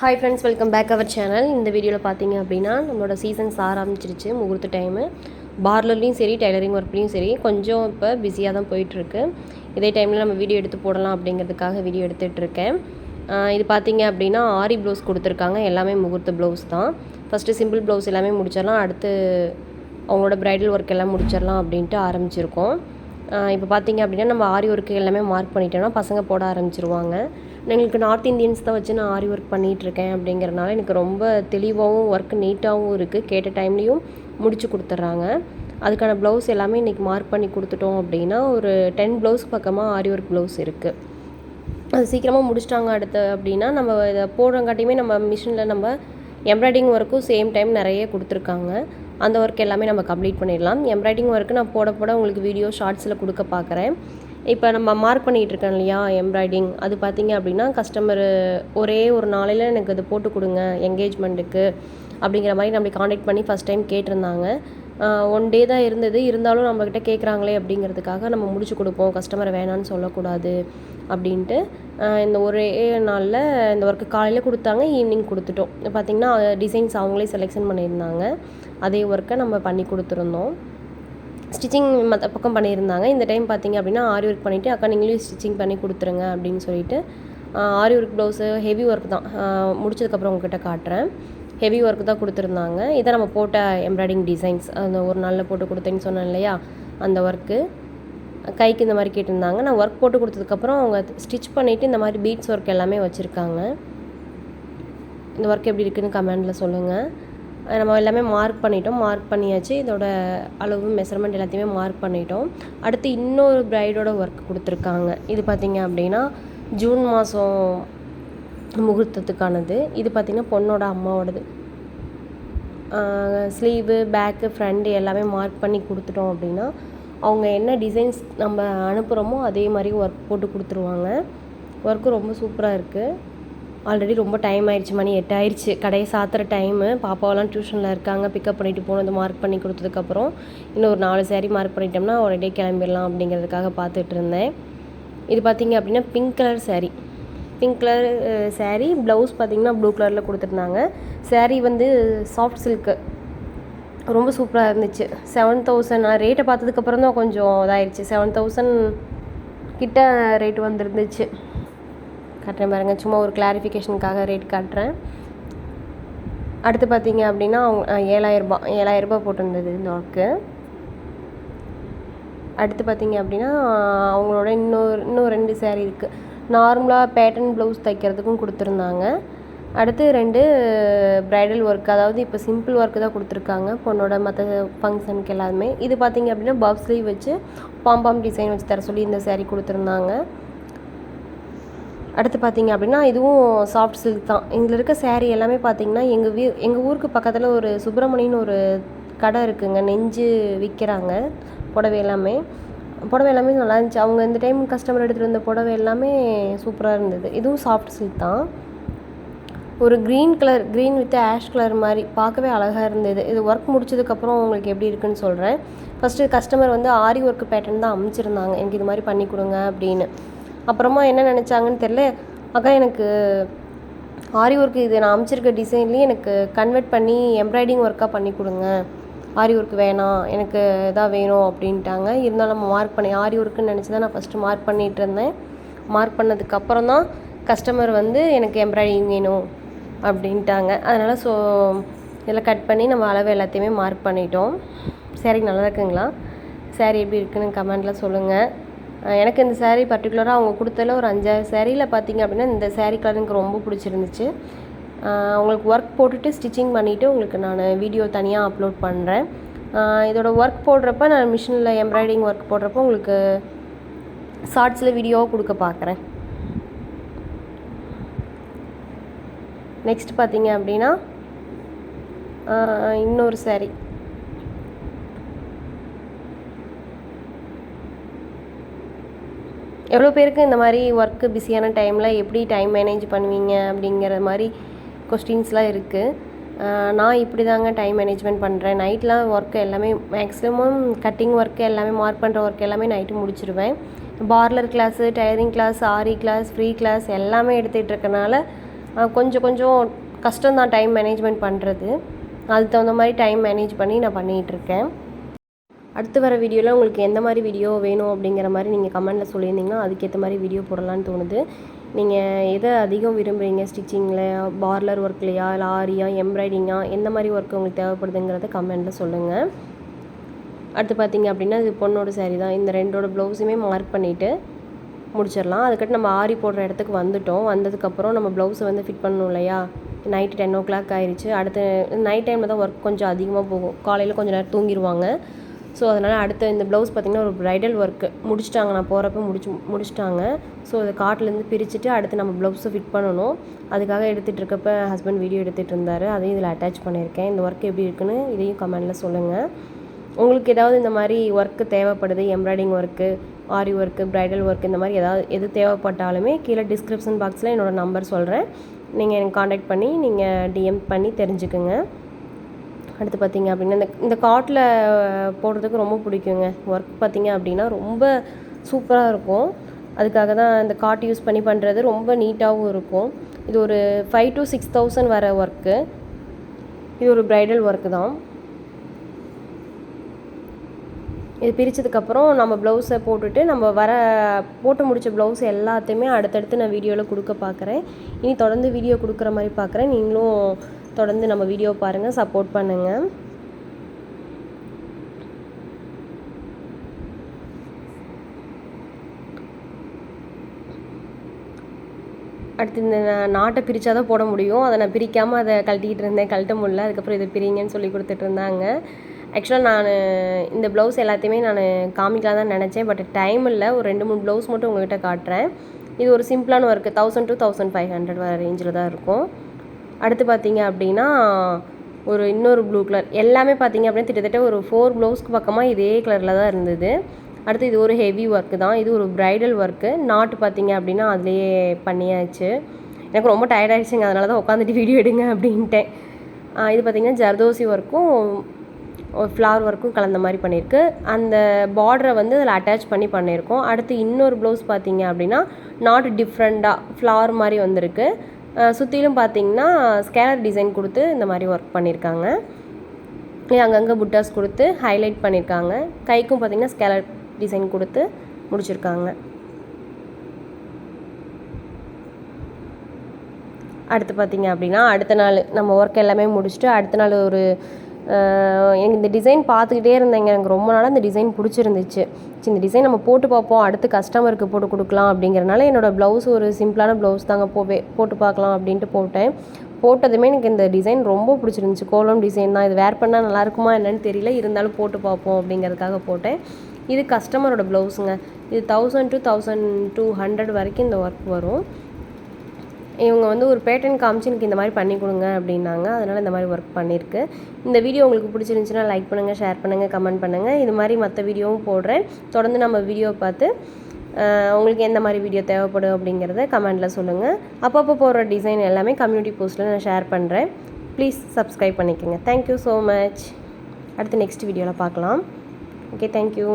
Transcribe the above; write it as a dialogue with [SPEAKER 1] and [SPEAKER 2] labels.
[SPEAKER 1] Hi friends welcome back our channel இந்த வீடியோவில் பார்த்தீங்க அப்படின்னா நம்மளோட சீசன்ஸ் ஆரம்பிச்சிருச்சு முகூர்த்த டைமு பார்லர்லேயும் சரி டைலரிங் ஒர்க்லேயும் சரி கொஞ்சம் இப்போ பிஸியாக தான் போயிட்டுருக்கு. இதே டைமில் நம்ம வீடியோ எடுத்து போடலாம் அப்படிங்கிறதுக்காக வீடியோ எடுத்துகிட்டு இருக்கேன். இது பார்த்தீங்க அப்படின்னா ஆரி ப்ளவுஸ் கொடுத்துருக்காங்க. எல்லாமே முகூர்த்த ப்ளவுஸ் தான். ஃபஸ்ட்டு சிம்பிள் ப்ளவுஸ் எல்லாமே முடிச்சிடலாம். அடுத்து அவங்களோட ப்ரைடல் ஒர்க் எல்லாம் முடிச்சிடலாம் அப்படின்ட்டு ஆரம்பிச்சிருக்கோம். இப்போ பார்த்தீங்க அப்படின்னா நம்ம ஆரி ஒர்க்கு எல்லாமே மார்க் பண்ணிட்டோம்னா பசங்க போட ஆரம்பிச்சிருவாங்க. எங்களுக்கு நார்த் இந்தியன்ஸ் தான் வச்சு நான் ஆரி ஒர்க் பண்ணிகிட்ருக்கேன் அப்படிங்கிறனால எனக்கு ரொம்ப தெளிவாகவும் ஒர்க் நீட்டாகவும் இருக்குது கேட்ட டைம்லேயும் முடித்து கொடுத்துட்றாங்க. அதுக்கான ப்ளவுஸ் எல்லாமே இன்றைக்கி மார்க் பண்ணி கொடுத்துட்டோம் அப்படின்னா ஒரு டென் ப்ளவுஸ் பக்கமாக ஆரி ஒர்க் ப்ளவுஸ் இருக்குது அது சீக்கிரமாக முடிச்சிட்டாங்க அடுத்து அப்படின்னா நம்ம இதை போடுறங்காட்டியுமே நம்ம மிஷினில் நம்ம எம்ப்ராய்டிங் ஒர்க்கும் சேம் டைம் நிறைய கொடுத்துருக்காங்க. அந்த ஒர்க் எல்லாமே நம்ம கம்ப்ளீட் பண்ணிடலாம். எம்ப்ராய்டிங் ஒர்க்கு நான் போட போட உங்களுக்கு வீடியோ ஷார்ட்ஸில் கொடுக்க பார்க்குறேன். இப்போ நம்ம மார்க் பண்ணிகிட்டு இருக்கேன் இல்லையா எம்ப்ராய்டிங் அது பார்த்தீங்க அப்படின்னா கஸ்டமர் ஒரே ஒரு நாளையில் எனக்கு அது போட்டு கொடுங்க என்கேஜ்மெண்ட்டுக்கு அப்படிங்கிற மாதிரி நம்மளை காண்டாக்ட் பண்ணி ஃபஸ்ட் டைம் கேட்டிருந்தாங்க. ஒன் டே தான் இருந்தது. இருந்தாலும் நம்மக்கிட்ட கேட்குறாங்களே அப்படிங்கிறதுக்காக நம்ம முடிச்சு கொடுப்போம். கஸ்டமரை வேணான்னு சொல்லக்கூடாது அப்படின்ட்டு இந்த ஒரே நாளில் இந்த ஒர்க்கு காலையில் கொடுத்தாங்க ஈவினிங் கொடுத்துட்டோம். பார்த்திங்கன்னா டிசைன்ஸ் அவங்களே செலெக்ஷன் பண்ணியிருந்தாங்க. அதே ஒர்க்கை நம்ம பண்ணி கொடுத்துருந்தோம். ஸ்டிச்சிங் மற்ற பக்கம் பண்ணியிருந்தாங்க. இந்த டைம் பார்த்தீங்க அப்படின்னா ஆரி ஒர்க் பண்ணிவிட்டு அக்கா நீங்களும் ஸ்டிச்சிங் பண்ணி கொடுத்துருங்க அப்படின்னு சொல்லிட்டு aari work blouse heavy work தான். முடிச்சதுக்கப்புறம் உங்ககிட்ட காட்டுறேன். ஹெவி ஒர்க் தான் கொடுத்துருந்தாங்க. இதை நம்ம போட்ட எம்ப்ராய்டிங் டிசைன்ஸ் அந்த ஒரு நாளில் போட்டு கொடுத்தேன்னு சொன்னேன் இல்லையா அந்த ஒர்க்கு. கைக்கு இந்த மாதிரி கேட்டிருந்தாங்க. நான் ஒர்க் போட்டு கொடுத்ததுக்கப்புறம் அவங்க ஸ்டிச் பண்ணிவிட்டு இந்த மாதிரி பீட்ஸ் ஒர்க் எல்லாமே வச்சுருக்காங்க. இந்த ஒர்க் எப்படி இருக்குதுன்னு கமெண்டில் சொல்லுங்கள் நம்ம எல்லாமே மார்க் பண்ணிட்டோம். மார்க் பண்ணியாச்சு. இதோட அளவு மெஷர்மெண்ட் எல்லாத்தையுமே மார்க் பண்ணிட்டோம். அடுத்து இன்னொரு ப்ரைடோட ஒர்க் கொடுத்துருக்காங்க. இது பார்த்திங்க அப்படின்னா ஜூன் மாதம் முகூர்த்தத்துக்கானது. இது பார்த்திங்கன்னா பொண்ணோட அம்மாவோடது. ஸ்லீவு பேக்கு ஃப்ரண்ட் எல்லாமே மார்க் பண்ணி கொடுத்துட்டோம் அப்படின்னா அவங்க என்ன டிசைன்ஸ் நம்ம அனுப்புகிறோமோ அதே மாதிரி ஒர்க் போட்டு கொடுத்துருவாங்க. ஒர்க்கு ரொம்ப சூப்பராக இருக்குது ஆல்ரெடி ரொம்ப டைம் ஆயிடுச்சு மணி எட்டு ஆயிடுச்சு. கடையை சாத்துற டைமு பாப்பாவெல்லாம் டியூஷனில் இருக்காங்க பிக்கப் பண்ணிட்டு போனது மார்க் பண்ணி கொடுத்ததுக்கப்புறம் இன்னும் ஒரு நாலு சேரீ மார்க் பண்ணிட்டோம்னா ஒரே கிளம்பிடலாம் அப்படிங்கிறதுக்காக பார்த்துட்டு இருந்தேன். இது பார்த்தீங்க அப்படின்னா pink colour sari pink colour sari blouse பார்த்தீங்கன்னா ப்ளூ கலரில் கொடுத்துருந்தாங்க. சேரீ வந்து சாஃப்ட் சில்க்கு ரொம்ப சூப்பராக இருந்துச்சு. செவன் தௌசண்ட் நான் ரேட்டை பார்த்ததுக்கப்புறம் தான் கொஞ்சம் இதாயிருச்சு. செவன் தௌசண்ட் கிட்ட ரேட் வந்துருந்துச்சு. காட்டுறேன் பாருங்கள் சும்மா ஒரு கிளாரிஃபிகேஷனுக்காக ரேட் காட்டுறேன். அடுத்து பார்த்தீங்க அப்படின்னா அவங்க ஏழாயிரரூபா ஏழாயிரரூபா போட்டிருந்தது இந்த ஒர்க்கு அடுத்து பார்த்தீங்க அப்படின்னா அவங்களோட இன்னொரு இன்னும் ரெண்டு சேரீ இருக்குது நார்மலாக பேட்டர்ன் ப்ளவுஸ் தைக்கிறதுக்கும் கொடுத்துருந்தாங்க. அடுத்து ரெண்டு ப்ரைடல் ஒர்க் அதாவது இப்போ சிம்பிள் ஒர்க்கு தான் கொடுத்துருக்காங்க. பொண்ணோட மற்ற ஃபங்க்ஷனுக்கு எல்லாருமே. இது பார்த்தீங்க அப்படின்னா பப் ஸ்லீவ் வச்சு பாம்பாம் டிசைன் வச்சு தர சொல்லி இந்த சேரீ கொடுத்துருந்தாங்க. அடுத்து பார்த்தீங்க அப்படின்னா இதுவும் சாஃப்ட் சில்க் தான். இதில் இருக்க சேரீ எல்லாமே பார்த்தீங்கன்னா எங்கள் வீ எங்கள் ஊருக்கு பக்கத்தில் ஒரு சுப்பிரமணின்னு ஒரு கடை இருக்குங்க. நெஞ்சு விற்கிறாங்க புடவை எல்லாமே. புடவை எல்லாமே நல்லா இருந்துச்சு. அவங்க இந்த டைம் கஸ்டமர் எடுத்துகிட்டு வந்த புடவை எல்லாமே சூப்பராக இருந்தது. இதுவும் சாஃப்ட் சில்க் தான். ஒரு green colour green with ash colour மாதிரி பார்க்கவே அழகாக இருந்தது. இது ஒர்க் முடிச்சதுக்கப்புறம் உங்களுக்கு எப்படி இருக்குன்னு சொல்கிறேன் ஃபஸ்ட்டு கஸ்டமர் வந்து ஆரி ஒர்க் பேட்டர்ன் தான் அமைச்சிருந்தாங்க. எனக்கு இது மாதிரி பண்ணி கொடுங்க அப்படின்னு. அப்புறமா என்ன நினச்சாங்கன்னு தெரில அக்கா எனக்கு ஆரி ஒர்க்கு இது நான் அமைச்சிருக்க டிசைன்லேயே எனக்கு கன்வெர்ட் பண்ணி எம்ப்ராய்டிங் ஒர்க்காக பண்ணி கொடுங்க. ஆரி ஒர்க் வேணாம் எனக்கு இதாக வேணும் அப்படின்ட்டாங்க. இருந்தாலும் நம்ம மார்க் பண்ணி ஆரி ஒர்க்குன்னு நினச்சி தான் நான் ஃபஸ்ட்டு மார்க் பண்ணிகிட்டு இருந்தேன். மார்க் பண்ணதுக்கப்புறம் தான் கஸ்டமர் வந்து எனக்கு எம்ப்ராய்டிங் வேணும் அப்படின்ட்டாங்க. அதனால் ஸோ இதில் கட் பண்ணி நம்ம அளவு எல்லாத்தையுமே மார்க் பண்ணிட்டோம். சரி நல்லா இருக்குங்களா? சாரி எப்படி இருக்குன்னு கமெண்டில் சொல்லுங்கள் எனக்கு இந்த சேரீ பர்டிகுலராக அவங்க கொடுத்ததில் ஒரு அஞ்சாறு சேரீயில் பார்த்தீங்க அப்படின்னா இந்த சேரீ கலர் எனக்கு ரொம்ப பிடிச்சிருந்துச்சு. உங்களுக்கு ஒர்க் போட்டுட்டு ஸ்டிச்சிங் பண்ணிவிட்டு உங்களுக்கு நான் வீடியோ தனியாக அப்லோட் பண்ணுறேன் இதோட ஒர்க் போடுறப்ப நான் மிஷினில் எம்ப்ராய்டிங் ஒர்க் போடுறப்போ உங்களுக்கு ஷார்ட்ஸில் வீடியோவாக கொடுக்க பார்க்குறேன் நெக்ஸ்ட் பார்த்தீங்க அப்படின்னா இன்னொரு saree. எவ்வளோ பேருக்கு இந்த மாதிரி ஒர்க்கு பிஸியான டைமில் எப்படி டைம் மேனேஜ் பண்ணுவீங்க அப்படிங்கிற மாதிரி கொஸ்டின்ஸ்லாம் இருக்குது நான் இப்படி தாங்க டைம் மேனேஜ்மெண்ட் பண்ணுறேன் நைட்லாம் ஒர்க்கு எல்லாமே மேக்ஸிமம் கட்டிங் ஒர்க்கு எல்லாமே மார்க் பண்ணுற ஒர்க் எல்லாமே நைட்டு முடிச்சிருவேன். Parlour class tailoring class aari class free class எல்லாமே எடுத்துகிட்டு இருக்கனால கொஞ்சம் கொஞ்சம் கஷ்டம்தான் டைம் மேனேஜ்மெண்ட் பண்ணுறது அதுக்கு தகுந்த மாதிரி டைம் மேனேஜ் பண்ணி நான் பண்ணிகிட்ருக்கேன் அடுத்து வர வீடியோவில் உங்களுக்கு எந்த மாதிரி வீடியோ வேணும் அப்படிங்கிற மாதிரி நீங்கள் கமெண்ட்டில் சொல்லியிருந்தீங்கன்னா அதுக்கேற்ற மாதிரி வீடியோ போடலான்னு தோணுது. நீங்கள் எதை அதிகம் விரும்புகிறீங்க ஸ்டிச்சிங்கில் பார்லர் ஒர்க்லையா இல்லை ஆரியா எம்ப்ராய்டிங்கா எந்த மாதிரி ஒர்க் உங்களுக்கு தேவைப்படுதுங்கிறத கமெண்ட்டில் சொல்லுங்கள் அடுத்து பார்த்தீங்க அப்படின்னா இது பொண்ணோட சேரீ தான். இந்த ரெண்டோட ப்ளவுஸுமே மார்க் பண்ணிவிட்டு முடிச்சிடலாம். அதுக்கட்டு நம்ம ஆரி போடுற இடத்துக்கு வந்துட்டோம். வந்ததுக்கப்புறம் நம்ம ப்ளவுஸை வந்து ஃபிட் பண்ணணும் இல்லையா? நைட்டு டென் ஓ கிளாக் ஆயிடுச்சு அடுத்து நைட் டைமில் தான் ஒர்க் கொஞ்சம் அதிகமாக போகும். காலையில் கொஞ்சம் நேரம் தூங்கிடுவாங்க ஸோ அதனால் அடுத்த இந்த ப்ளவுஸ் பார்த்திங்கன்னா ஒரு ப்ரைடல் ஒர்க்கு முடிச்சிட்டாங்க. நான் போகிறப்ப முடிச்சு முடிச்சிட்டாங்க. ஸோ அதை காட்டிலேருந்து பிரிச்சுட்டு அடுத்து நம்ம ப்ளவுஸை ஃபிட் பண்ணணும். அதுக்காக எடுத்துகிட்டு இருக்கப்ப ஹஸ்பண்ட் வீடியோ எடுத்துகிட்டு இருந்தார். அதையும் இதில் அட்டாச் பண்ணியிருக்கேன். இந்த ஒர்க் எப்படி இருக்குன்னு இதையும் கமெண்டில் சொல்லுங்கள் உங்களுக்கு ஏதாவது இந்த மாதிரி ஒர்க்கு தேவைப்படுது embroidery work aari work bridal work இந்த மாதிரி ஏதாவது எது தேவைப்பட்டாலுமே கீழே டிஸ்கிரிப்ஷன் பாக்ஸில் என்னோடய நம்பர் சொல்கிறேன் நீங்கள் எனக்கு காண்டாக்ட் பண்ணி நீங்கள் டிஎம் பண்ணி தெரிஞ்சுக்குங்க. அடுத்து பார்த்தீங்க அப்படின்னா இந்த இந்த காட்டில் போடுறதுக்கு ரொம்ப பிடிக்குங்க. ஒர்க் பார்த்தீங்க அப்படின்னா ரொம்ப சூப்பராக இருக்கும். அதுக்காக தான் இந்த காட் யூஸ் பண்ணி பண்ணுறது ரொம்ப நீட்டாகவும் இருக்கும். இது ஒரு ஃபைவ் டு சிக்ஸ் தௌசண்ட் வர ஒர்க்கு இது ஒரு ப்ரைடல் ஒர்க்கு தான். இது பிரித்ததுக்கப்புறம் நம்ம ப்ளவுஸை போட்டுட்டு நம்ம வர போட்டு முடித்த ப்ளவுஸ் எல்லாத்தையுமே அடுத்தடுத்து நான் வீடியோவில் கொடுக்க பார்க்குறேன் இனி தொடர்ந்து வீடியோ கொடுக்குற மாதிரி பார்க்குறேன் நீங்களும் தொடர்ந்து நம்ம வீடியோ பாருங்கள் சப்போர்ட் பண்ணுங்கள் அடுத்து இந்த நாட்டை பிரித்தா தான் போட முடியும். அதை நான் பிரிக்காமல் அதை கழட்டிக்கிட்டு இருந்தேன். கழட்ட முடியல. அதுக்கப்புறம் இதை பிரிங்கன்னு சொல்லி கொடுத்துட்டு இருந்தாங்க. ஆக்சுவலாக நான் இந்த ப்ளவுஸ் எல்லாத்தையுமே நான் காமிக்கலாம் தான் நினச்சேன். பட் டைம் இல்லை. ஒரு ரெண்டு மூணு ப்ளவுஸ் மட்டும் உங்கள்கிட்ட காட்டுறேன். இது ஒரு சிம்பிளான work thousand to thousand five hundred வர ரேஞ்சில் தான் இருக்கும். அடுத்து பார்த்தீங்க அப்படின்னா ஒரு இன்னொரு ப்ளூ கலர் எல்லாமே பார்த்தீங்க அப்படின்னா கிட்டத்தட்ட ஒரு ஃபோர் ப்ளவுஸ்க்கு பக்கமாக இதே கலரில் தான் இருந்தது. அடுத்து இது ஒரு ஹெவி ஒர்க்கு தான். இது ஒரு ப்ரைடல் ஒர்க்கு நாட்டு பார்த்தீங்க அப்படின்னா அதுலேயே பண்ணியாச்சு. எனக்கு ரொம்ப tired ஆயிடுச்சுங்க. அதனால தான் உட்காந்துட்டு வீடியோ எடுங்க அப்படின்ட்டேன். இது பார்த்தீங்கன்னா ஜர்தோசி ஒர்க்கும் ஒரு ஃப்ளவர் ஒர்க்கும் கலந்த மாதிரி பண்ணியிருக்கு. அந்த பார்டரை வந்து அதில் அட்டாச் பண்ணி பண்ணியிருக்கோம். அடுத்து இன்னொரு ப்ளவுஸ் பார்த்தீங்க அப்படின்னா நாட் டிஃப்ரெண்ட்டாக ஃப்ளவர் மாதிரி வந்திருக்கு. சுற்றிலும் பார்த்தீங்கன்னா ஸ்கேலர் டிசைன் கொடுத்து இந்த மாதிரி ஒர்க் பண்ணியிருக்காங்க அங்கங்கே புட்டாஸ் கொடுத்து ஹைலைட் பண்ணியிருக்காங்க கைக்கும் பார்த்தீங்கன்னா ஸ்கேலர் டிசைன் கொடுத்து முடிச்சிருக்காங்க. அடுத்து பார்த்தீங்க அப்படின்னா அடுத்த நாள் நம்ம ஒர்க் எல்லாமே முடிச்சுட்டு அடுத்த நாள் ஒரு எனக்கு இந்த டிசைன் பார்த்துக்கிட்டே இருந்தேங்க. எனக்கு ரொம்ப நாளாக இந்த டிசைன் பிடிச்சிருந்துச்சு. சரி இந்த டிசைன் நம்ம போட்டு பார்ப்போம். அடுத்து கஸ்டமருக்கு போட்டு கொடுக்கலாம் அப்படிங்கிறனால என்னோடய ப்ளவுஸ் ஒரு சிம்பிளான ப்ளவுஸ் தாங்க போவே போட்டு பார்க்கலாம் அப்படின்ட்டு போட்டேன். போட்டதுமே எனக்கு இந்த டிசைன் ரொம்ப பிடிச்சிருந்துச்சு. கோலம் டிசைன் தான். இது வேர் பண்ணால் நல்லாயிருக்குமா என்னன்னு தெரியல. இருந்தாலும் போட்டு பார்ப்போம் அப்படிங்கிறதுக்காக போட்டேன். இது கஸ்டமரோட ப்ளவுஸுங்க இது thousand to thousand two hundred வரைக்கும் இந்த ஒர்க் வரும். இவங்க வந்து ஒரு பேட்டர்ன் காமிச்சு எனக்கு இந்த மாதிரி பண்ணி கொடுங்க அப்படின்னாங்க. அதனால் இந்த மாதிரி ஒர்க் பண்ணியிருக்கு இந்த வீடியோ உங்களுக்கு பிடிச்சிருந்துச்சுன்னா லைக் பண்ணுங்கள் ஷேர் பண்ணுங்கள் கமெண்ட் பண்ணுங்கள் இது மாதிரி மற்ற வீடியோவும் போடுறேன். தொடர்ந்து நம்ம வீடியோ பார்த்து உங்களுக்கு எந்த மாதிரி வீடியோ தேவைப்படும் அப்படிங்கிறத கமெண்ட்டில் சொல்லுங்கள் அப்பப்போ போடுற டிசைன் எல்லாமே கம்யூனிட்டி போஸ்ட்டில் நான் ஷேர் பண்ணுறேன் ப்ளீஸ் சப்ஸ்கிரைப் பண்ணிக்கோங்க. தேங்க்யூ ஸோ மச் அடுத்து நெக்ஸ்ட் வீடியோவில் பார்க்கலாம். Okay thank you